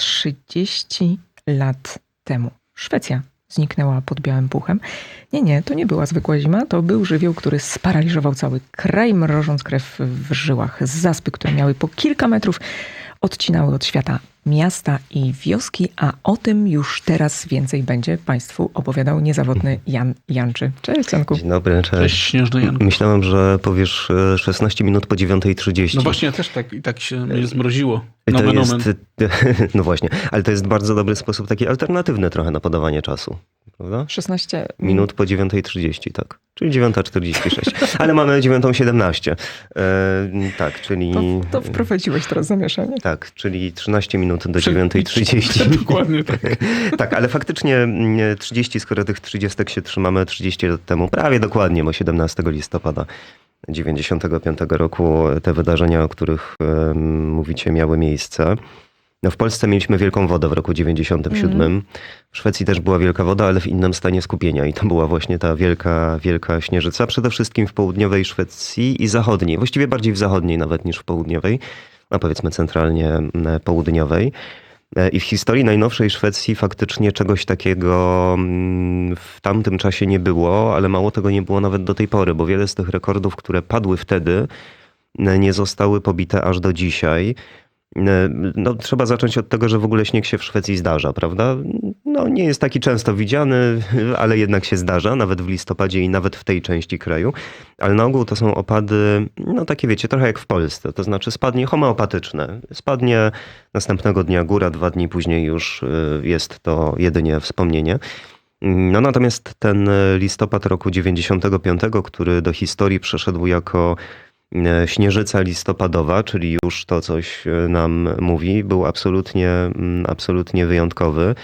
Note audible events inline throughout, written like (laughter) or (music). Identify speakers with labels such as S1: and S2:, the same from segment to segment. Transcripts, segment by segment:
S1: 30 lat temu. Szwecja zniknęła pod białym puchem. Nie, nie, to nie była zwykła zima, to był żywioł, który sparaliżował cały kraj, mrożąc krew w żyłach. Zaspy, które miały po kilka metrów, odcinały od świata miasta i wioski, a o tym już teraz więcej będzie Państwu opowiadał niezawodny Jan Janczy. Cześć Janku.
S2: Dzień dobry, cześć.
S3: Cześć Śnieżny Janku.
S2: Myślałem, że powiesz e, 16 minut po 9.30.
S3: No właśnie, ja też tak, i tak się mnie zmroziło.
S2: to
S3: Nomen
S2: jest. (laughs) No właśnie, ale to jest bardzo dobry sposób, taki alternatywny trochę na podawanie czasu. Prawda?
S1: 16
S2: Minut po 9.30, tak. Czyli 9.46. Ale mamy 9.17. E, tak, czyli...
S1: To, to wprowadziłeś teraz zamieszanie.
S2: Tak, czyli 13 minut do
S3: Przed-
S2: 9.30. (laughs)
S3: Dokładnie tak. (laughs)
S2: tak, ale faktycznie mm, 30, skoro tych 30 się trzymamy 30 lat temu, prawie dokładnie, bo 17 listopada 95 roku te wydarzenia, o których mówicie, miały miejsce. No w Polsce mieliśmy wielką wodę w roku 97. W Szwecji też była wielka woda, ale w innym stanie skupienia. I to była właśnie ta wielka, wielka śnieżyca. Przede wszystkim w południowej Szwecji i zachodniej. Właściwie bardziej w zachodniej nawet niż w południowej. A powiedzmy centralnie m, południowej. E, I w historii najnowszej Szwecji faktycznie czegoś takiego mm, w tamtym czasie nie było, ale mało tego nie było nawet do tej pory, bo wiele z tych rekordów, które padły wtedy, nie zostały pobite aż do dzisiaj. E, No, trzeba zacząć od tego, że w ogóle śnieg się w Szwecji zdarza, prawda? No, nie jest taki często widziany, ale jednak się zdarza, nawet w listopadzie i nawet w tej części kraju. Ale na ogół to są opady, no takie wiecie, trochę jak w Polsce, to znaczy spadnie homeopatyczne. Spadnie następnego dnia góra, dwa dni później już y, jest to jedynie wspomnienie. No natomiast ten listopad roku 95, który do historii przeszedł jako śnieżyca listopadowa, czyli już to coś e, nam mówi, był absolutnie, mm, absolutnie wyjątkowy.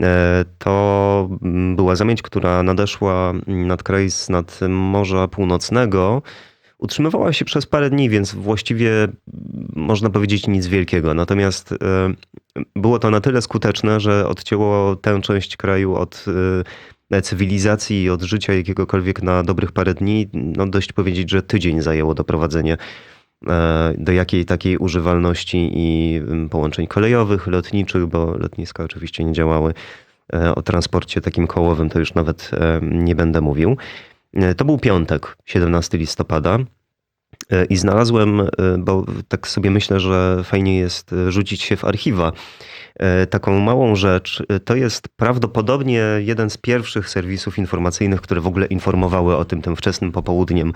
S2: E, To mm, była zamieć, która nadeszła nad kraj z nad Morza Północnego. Utrzymywała się przez parę dni, więc właściwie mm, można powiedzieć nic wielkiego. Natomiast e, było to na tyle skuteczne, że odcięło tę część kraju od e, cywilizacji i od życia jakiegokolwiek na dobrych parę dni. No dość powiedzieć, że tydzień zajęło doprowadzenie e, do jakiej takiej używalności i mm, połączeń kolejowych, lotniczych, bo lotniska oczywiście nie działały. E, O transporcie takim kołowym to już nawet e, nie będę mówił. E, To był piątek, 17 listopada. E, I znalazłem, e, bo tak sobie myślę, że fajnie jest e, rzucić się w archiwa. Taką małą rzecz. To jest prawdopodobnie jeden z pierwszych serwisów informacyjnych, które w ogóle informowały o tym tym wczesnym popołudniem,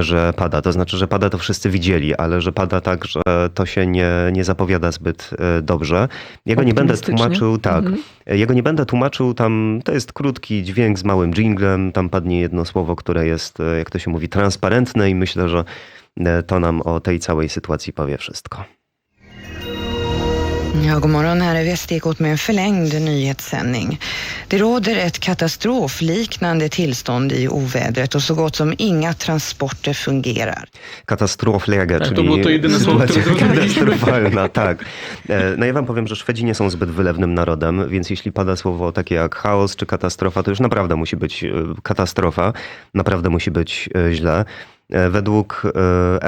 S2: że pada. To znaczy, że pada to wszyscy widzieli, ale że pada tak, że to się nie, nie zapowiada zbyt e, dobrze. Ja go nie będę tłumaczył, tak.
S1: Mhm.
S2: Ja go nie będę tłumaczył, tam to jest krótki dźwięk z małym jinglem, tam padnie jedno słowo, które jest, e, jak to się mówi, transparentne i myślę, że e, to nam o tej całej sytuacji powie wszystko.
S4: Ja, god morgon. Här är Västerikot med en förlängd nyhetssändning. Det råder ett katastrofliknande tillstånd i ovädret och så gott som inga transporter fungerar.
S2: Katastrofläge,
S3: to
S2: czyli
S3: było to jedyne słowo,
S2: sytuacja
S3: zrozumieliśmy.
S2: katastrofalna, tak. E, No ja wam powiem, że Szwedzi nie są zbyt wylewnym narodem, więc jeśli pada słowo takie jak chaos czy katastrofa, to już naprawdę musi być e, katastrofa, naprawdę musi być e, źle. Według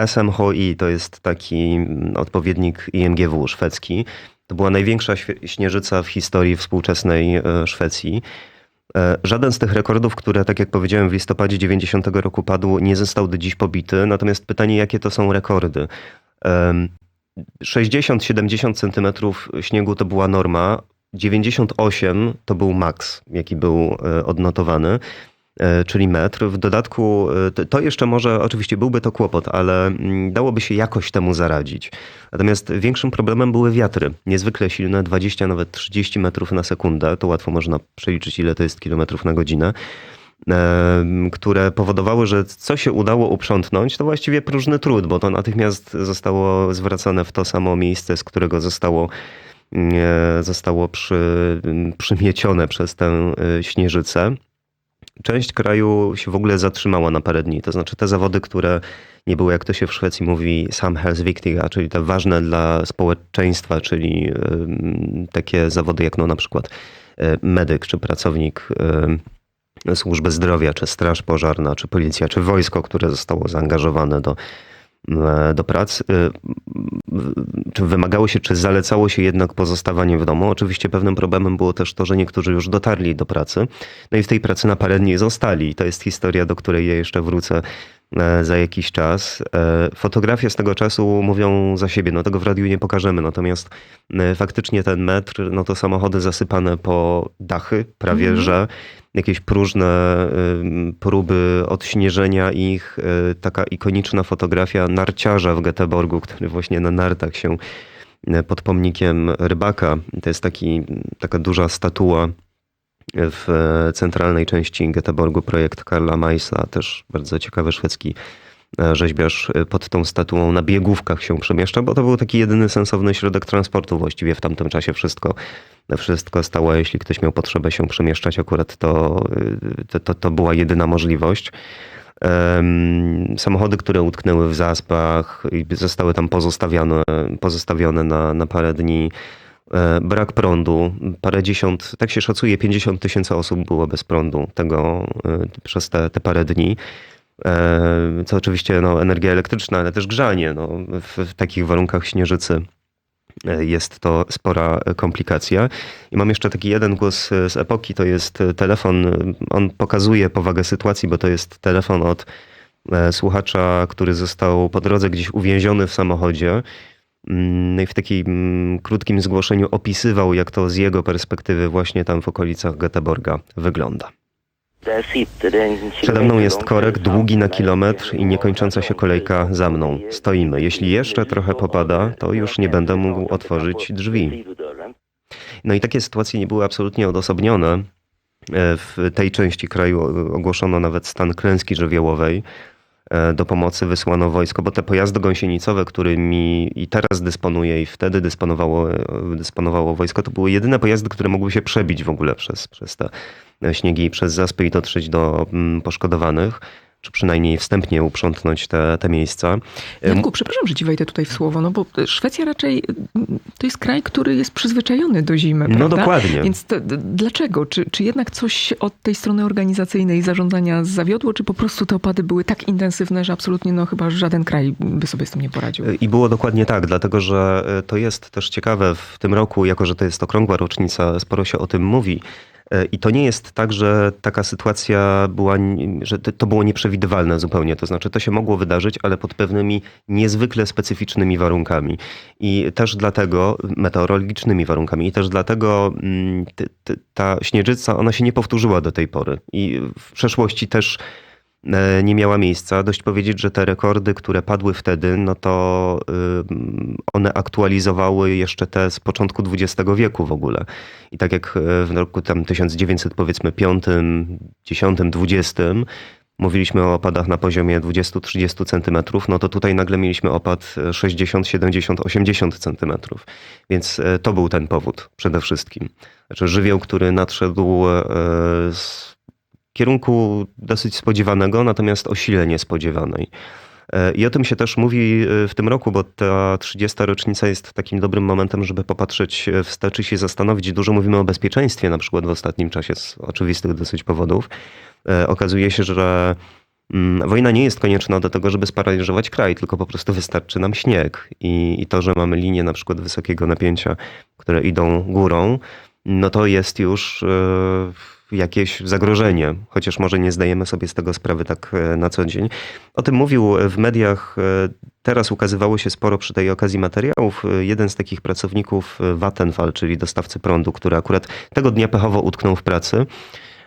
S2: SMHI, to jest taki mm, odpowiednik IMGW szwedzki, to była największa śnieżyca w historii współczesnej e, Szwecji. E, Żaden z tych rekordów, które, tak jak powiedziałem, w listopadzie 90 roku padł, nie został do dziś pobity. Natomiast pytanie, jakie to są rekordy? Em, 60-70 centymetrów śniegu to była norma, 98 to był maks, jaki był e, odnotowany, czyli metr. W dodatku e, to- jeszcze może, oczywiście byłby to kłopot, ale mm, dałoby się jakoś temu zaradzić. Natomiast większym problemem były wiatry. Niezwykle silne, 20, nawet 30 metrów na sekundę. To łatwo można przeliczyć, ile to jest kilometrów na godzinę. em, Które powodowały, że co się udało uprzątnąć, to właściwie próżny trud, bo to natychmiast zostało zwracane w to samo miejsce, z którego zostało, e, zostało przy, przymiecione przez tę e, śnieżycę. Część kraju się w ogóle zatrzymała na parę dni. To znaczy te zawody, które nie były, jak to się w Szwecji mówi, samhällsviktiga, czyli te ważne dla społeczeństwa, czyli takie zawody jak no na przykład e, medyk czy pracownik em, służby zdrowia, czy straż pożarna, czy policja, czy wojsko, które zostało zaangażowane do e, do prac. E, Czy wymagało się, czy zalecało się jednak pozostawanie w domu? Oczywiście pewnym problemem było też to, że niektórzy już dotarli do pracy, no i w tej pracy na parę dni zostali. I to jest historia, do której ja jeszcze wrócę e, za jakiś czas. E, Fotografie z tego czasu mówią za siebie, no tego w radiu nie pokażemy, natomiast e, faktycznie ten metr, no to samochody zasypane po dachy prawie, że. Jakieś próżne próby odśnieżenia ich, taka ikoniczna fotografia narciarza w Göteborgu, który właśnie na nartach się pod pomnikiem rybaka, to jest taki, taka duża statua w e, centralnej części Göteborgu, projekt Karla Majsa, też bardzo ciekawy szwedzki e, rzeźbiarz e, pod tą statuą na biegówkach się przemieszcza, bo to był taki jedyny sensowny środek transportu właściwie w tamtym czasie wszystko, wszystko stało, jeśli ktoś miał potrzebę się przemieszczać, akurat to, to, to, to była jedyna możliwość. Samochody, które utknęły w zaspach i zostały tam pozostawione, pozostawione na, na parę dni. E, Brak prądu, parę dziesiąt, tak się szacuje, 50 tysięcy osób było bez prądu tego e, przez te, te parę dni. E, Co oczywiście no, energia elektryczna, ale też grzanie. No, w, w takich warunkach śnieżycy jest to spora komplikacja. I mam jeszcze taki jeden głos z epoki, to jest telefon, on pokazuje powagę sytuacji, bo to jest telefon od słuchacza, który został po drodze gdzieś uwięziony w samochodzie. Mm, No i w takim krótkim zgłoszeniu opisywał, jak to z jego perspektywy właśnie tam w okolicach Göteborga wygląda. Przede mną jest korek długi na kilometr i niekończąca się kolejka za mną. Stoimy. Jeśli jeszcze trochę popada, to już nie będę mógł otworzyć drzwi. No i takie sytuacje nie były absolutnie odosobnione. E, W tej części kraju ogłoszono nawet stan klęski żywiołowej. E, Do pomocy wysłano wojsko, bo te pojazdy gąsienicowe, którymi i teraz dysponuje i wtedy dysponowało, e, dysponowało wojsko, to były jedyne pojazdy, które mogły się przebić w ogóle przez, przez te śniegi i przez zaspy i dotrzeć do mm, poszkodowanych, czy przynajmniej wstępnie uprzątnąć te, te miejsca.
S1: Janku, przepraszam, że ci wejdę tutaj w słowo, no bo Szwecja raczej to jest kraj, który jest przyzwyczajony do zimy,
S2: No
S1: prawda?
S2: dokładnie.
S1: Więc to, dlaczego? Czy, czy jednak coś od tej strony organizacyjnej zarządzania zawiodło, czy po prostu te opady były tak intensywne, że absolutnie no chyba żaden kraj by sobie z tym nie poradził?
S2: I było dokładnie tak, dlatego że e, to jest też ciekawe w tym roku, jako że to jest okrągła rocznica, sporo się o tym mówi. E, I to nie jest tak, że taka sytuacja była, że to było nieprzewidywalne zupełnie. To znaczy, to się mogło wydarzyć, ale pod pewnymi niezwykle specyficznymi warunkami. I też dlatego, meteorologicznymi warunkami, i też dlatego mm, ta śnieżyca, ona się nie powtórzyła do tej pory. I w przeszłości też nie miała miejsca. Dość powiedzieć, że te rekordy, które padły wtedy, no to ym, one aktualizowały jeszcze te z początku XX wieku w ogóle. I tak jak e, w roku tam 1900 powiedzmy 5, 10, 20 mówiliśmy o opadach na poziomie 20-30 centymetrów, no to tutaj nagle mieliśmy opad e, 60, 70, 80 centymetrów. Więc e, to był ten powód przede wszystkim. Znaczy żywioł, który nadszedł e, z kierunku dosyć spodziewanego, natomiast o sile niespodziewanej. E, I o tym się też mówi e, w tym roku, bo ta 30. rocznica jest takim dobrym momentem, żeby popatrzeć wstecz i się zastanowić. Dużo mówimy o bezpieczeństwie, na przykład w ostatnim czasie z oczywistych dosyć powodów. E, Okazuje się, że mm, wojna nie jest konieczna do tego, żeby sparaliżować kraj, tylko po prostu wystarczy nam śnieg. I, i to, że mamy linie na przykład wysokiego napięcia, które idą górą, no to jest już e, jakieś zagrożenie, chociaż może nie zdajemy sobie z tego sprawy tak e, na co dzień. O tym mówił w mediach, e, teraz ukazywało się sporo przy tej okazji materiałów. E, Jeden z takich pracowników e, Vattenfall, czyli dostawcy prądu, który akurat tego dnia pechowo utknął w pracy,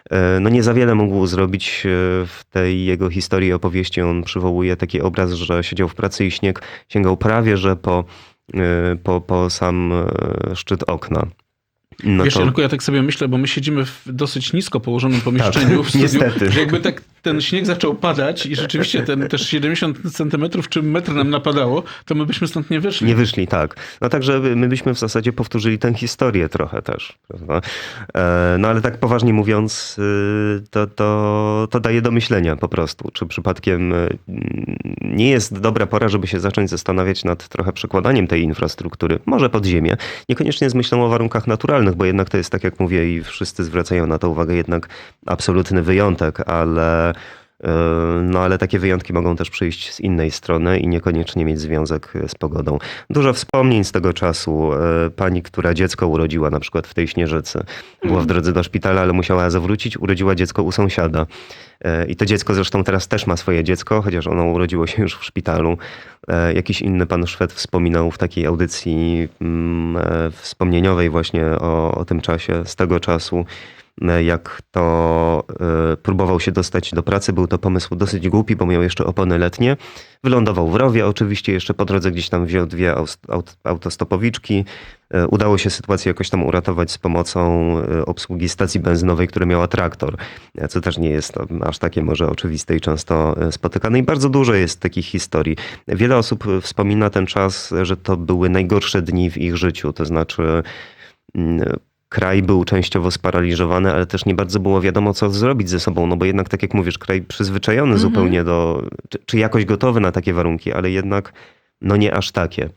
S2: e, no nie za wiele mógł zrobić e, w tej jego historii opowieści. On przywołuje taki obraz, że siedział w pracy i śnieg sięgał prawie, że po, e, po, po sam e, szczyt okna. No
S3: Wiesz,
S2: to-
S3: Janku, ja tak sobie myślę, bo my siedzimy w dosyć nisko położonym pomieszczeniu (laughs) w studiu,
S2: niestety.
S3: że jakby tak ten śnieg zaczął padać i rzeczywiście ten też 70 centymetrów czy metr nam napadało, to my byśmy stąd nie wyszli.
S2: Nie wyszli, tak. No także my byśmy w zasadzie powtórzyli tę historię trochę też. Prawda? E, No ale tak poważnie mówiąc, y, to, to, to daje do myślenia po prostu. Czy przypadkiem y, nie jest dobra pora, żeby się zacząć zastanawiać nad trochę przekładaniem tej infrastruktury, może pod ziemię. Niekoniecznie z myślą o warunkach naturalnych, bo jednak to jest, tak jak mówię i wszyscy zwracają na to uwagę, jednak absolutny wyjątek, ale No ale takie wyjątki mogą też przyjść z innej strony i niekoniecznie mieć związek z pogodą. Dużo wspomnień z tego czasu. E, Pani, która dziecko urodziła na przykład w tej Śnieżycy, była w drodze do szpitala, ale musiała zawrócić, urodziła dziecko u sąsiada. E, I to dziecko zresztą teraz też ma swoje dziecko, chociaż ono urodziło się już w szpitalu. E, Jakiś inny pan Szwed wspominał w takiej audycji mm, e, wspomnieniowej właśnie o, o tym czasie, z tego czasu, e, jak to e, próbował się dostać do pracy. Był to pomysł dosyć głupi, bo miał jeszcze opony letnie. Wylądował w rowie, oczywiście jeszcze po drodze gdzieś tam wziął dwie aut- aut- autostopowiczki. E, Udało się sytuację jakoś tam uratować z pomocą e, obsługi stacji benzynowej, która miała traktor, e, co też nie jest aż takie może oczywiste i często e, spotykane. I bardzo dużo jest takich historii. Wiele osób e, wspomina ten czas, że to były najgorsze dni w ich życiu, to znaczy mm, kraj był częściowo sparaliżowany, ale też nie bardzo było wiadomo, co zrobić ze sobą, no bo jednak, tak jak mówisz, kraj przyzwyczajony zupełnie do, czy, czy jakoś gotowy na takie warunki, ale jednak no nie aż takie.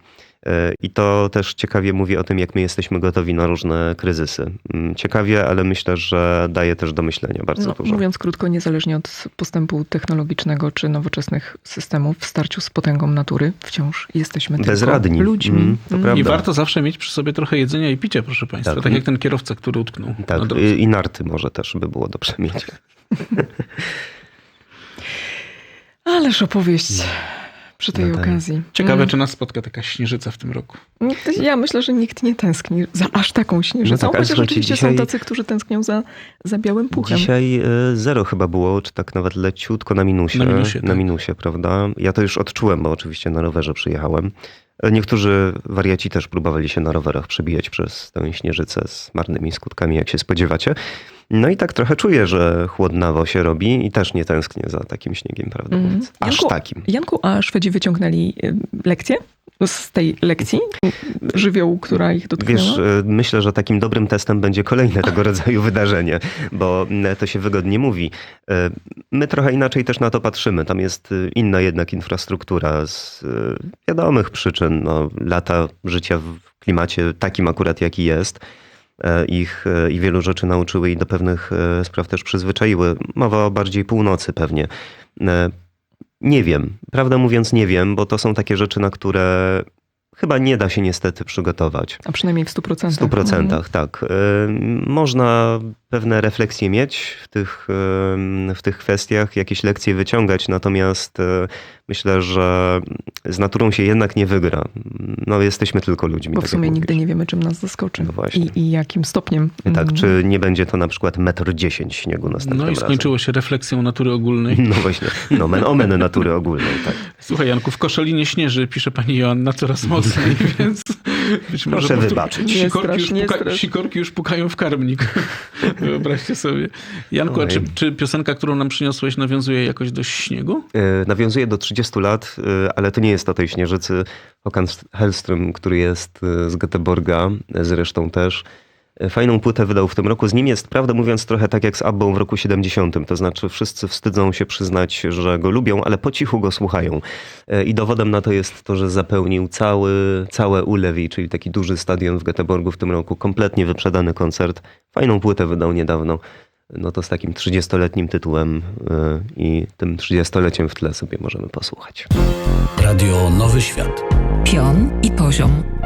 S2: E, I to też ciekawie mówi o tym, jak my jesteśmy gotowi na różne kryzysy. Mm, Ciekawie, ale myślę, że daje też do myślenia bardzo
S1: No,
S2: dużo.
S1: mówiąc krótko, niezależnie od postępu technologicznego czy nowoczesnych systemów, w starciu z potęgą natury wciąż jesteśmy
S2: Bezradni.
S1: tylko ludźmi.
S2: Mm, to
S1: Mm.
S3: I warto zawsze mieć przy sobie trochę jedzenia i picia, proszę państwa.
S2: Tak.
S3: Tak, jak ten kierowca, który utknął
S2: Tak, i i narty może też by było dobrze mieć. (laughs)
S1: Ależ opowieść przy tej okazji.
S3: Ciekawe,
S1: Mm.
S3: czy nas spotka taka śnieżyca w tym roku.
S1: Ja myślę, że nikt nie tęskni za aż taką śnieżycą,
S2: No tak,
S1: chociaż
S2: słuchajcie,
S1: oczywiście
S2: dzisiaj-
S1: są tacy, którzy tęsknią za, za białym puchem.
S2: Dzisiaj e, zero chyba było, czy tak nawet leciutko na minusie.
S3: Na minusie,
S2: na
S3: tak.
S2: minusie, prawda? Ja to już odczułem, bo oczywiście na rowerze przyjechałem. Niektórzy wariaci też próbowali się na rowerach przebijać przez tę śnieżycę z marnymi skutkami, jak się spodziewacie. No i tak trochę czuję, że chłodnawo się robi i też nie tęsknię za takim śniegiem,
S1: Mhm.
S2: mówiąc. Aż
S1: Janku,
S2: takim.
S1: Janku, a Szwedzi wyciągnęli y, lekcję z tej lekcji żywiołu, która ich dotknęła?
S2: Wiesz, e, myślę, że takim dobrym testem będzie kolejne tego rodzaju wydarzenie, bo m, to się wygodnie mówi. E, My trochę inaczej też na to patrzymy. Tam jest e, inna jednak infrastruktura z e, wiadomych przyczyn. No, lata życia w klimacie takim akurat, jaki jest. e, Ich e, i wielu rzeczy nauczyły i do pewnych e, spraw też przyzwyczaiły. Mowa o bardziej północy pewnie. Nie wiem, prawdę mówiąc nie wiem, bo to są takie rzeczy, na które chyba nie da się niestety przygotować.
S1: A przynajmniej w 100%.
S2: W 100%,
S1: Mhm.
S2: tak. Ym, Można pewne refleksje mieć w tych, w tych kwestiach, jakieś lekcje wyciągać, natomiast y, myślę, że z naturą się jednak nie wygra. No, jesteśmy tylko ludźmi.
S1: Bo w
S2: tak
S1: sumie
S2: mówisz.
S1: nigdy nie wiemy, czym nas zaskoczy
S2: No.
S1: I, i jakim stopniem.
S2: Tak,
S1: Mm.
S2: czy nie będzie to na przykład metr 10 śniegu następnym
S3: No i
S2: razem.
S3: skończyło się refleksją natury ogólnej.
S2: No właśnie, nomen omen natury ogólnej, tak.
S3: Słuchaj, Janku, w Koszalinie śnieży, pisze pani Joanna coraz mocniej, (laughs) więc być może
S2: Proszę wybaczyć.
S3: Sikorki już, puka, sikorki już pukają w karmnik. (laughs) Wyobraźcie sobie. Janku, czy, czy piosenka, którą nam przyniosłeś, nawiązuje jakoś do śniegu?
S2: E, Nawiązuje do 30 lat, e, ale to nie jest o tej śnieżycy. Håkan Hellström, który jest e, z Göteborga, zresztą też, fajną płytę wydał w tym roku. Z nim jest, prawdę mówiąc, trochę tak jak z Abbą w roku 70. To znaczy wszyscy wstydzą się przyznać, że go lubią, ale po cichu go słuchają. E, I dowodem na to jest to, że zapełnił cały, całe Ulewi, czyli taki duży stadion w Göteborgu w tym roku. Kompletnie wyprzedany koncert. Fajną płytę wydał niedawno. No to z takim 30-letnim tytułem y, i tym 30-leciem w tle sobie możemy posłuchać.
S5: Radio Nowy Świat.
S6: Pion i poziom